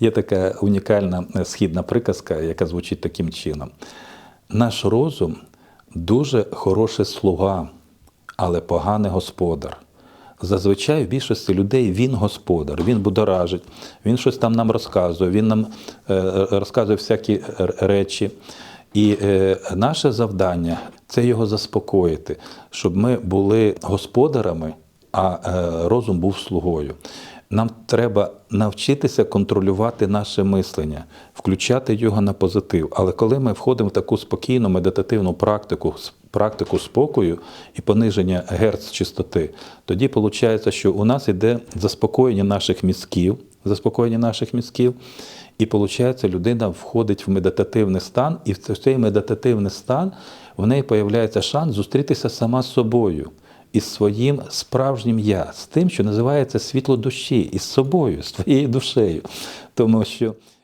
Є така унікальна е, східна приказка, яка звучить таким чином: наш розум дуже хороший слуга, але поганий господар. Зазвичай в більшості людей він господар, він будоражить, він щось там нам розказує, він нам е, розказує всякі речі. І е, наше завдання це його заспокоїти, щоб ми були господарами, а е, розум був слугою. Нам треба навчитися контролювати наше мислення, включати його на позитив. Але коли ми входимо в таку спокійну медитативну практику, практику спокою і пониження герц чистоти, тоді виходить, що у нас іде заспокоєння наших мізків, заспокоєння наших мізків, і виходить, людина входить в медитативний стан, і в цей медитативний стан в неї з'являється шанс зустрітися сама з собою із своїм справжнім я, з тим, що називається світло душі, із собою, з твоєю душею. Тому що